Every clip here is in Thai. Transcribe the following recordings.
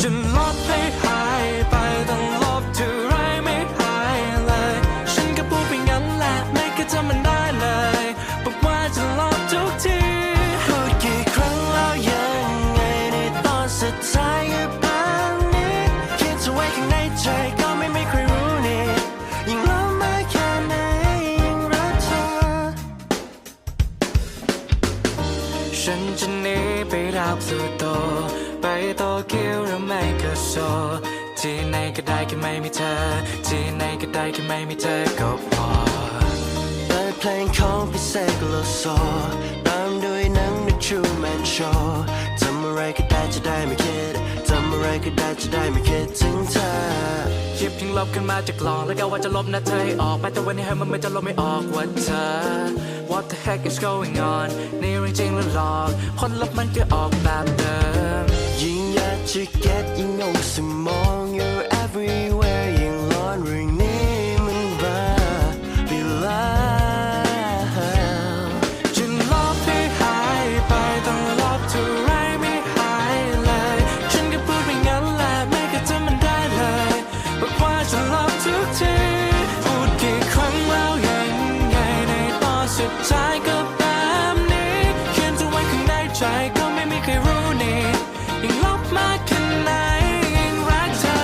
ฉันลบให้หายไปต้องลบเท่าไรไม่หายเลย ฉันก็พูดไปงั้นแหละไม่เคยจำมันได้เลยบอกว่าจะลบทุกทีพูดกี่ครั้งแล้วยังไงในตอนสุดท้ายก็แบบนี้คิดจะไว้ข้างในใจก็ไม่มีใครรู้นี่ยิ่งลบมากแค่ไหนยิ่งรักเธอ ฉันจะหนีไปดาวพลูโตไปโตเกียว หรือไม่ก็โซที่ไหนก็ได้แค่ไม่มีเธอ ที่ไหนก็ได้แค่ไม่มีเธอก็พอเปิดเพลงของพิเศษโลโซตามด้วยหนัง The Truman Show ทำอะไรก็ได้จะได้ไม่คิดทำอะไรก็ได้จะได้ไม่คิดถึงเธอหยิบทิ้งลบขึ้นมาจากกล่อง แล้วก็ว่าจะลบหน้าเธอให้ออกไปแต่วันนี้ให้มันไม่จะลบไม่ออกว่าเธอ What the heck is going on นี่เรื่องจริงหรือหลอกผลลัพธ์มันก็ออกแบบเดิมยิ่งอยากจะ get ชายก็แบบนี้เขียนจะไว้ข้างในใจก็ไม่มีใครรู้นี่ยิ่งลบมากแค่ไหนยิ่งรักเธอ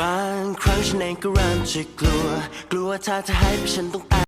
บางครั้งฉันเองก็เริ่มจะกลัว กลัวถ้าเธอหายไปฉันต้องตาย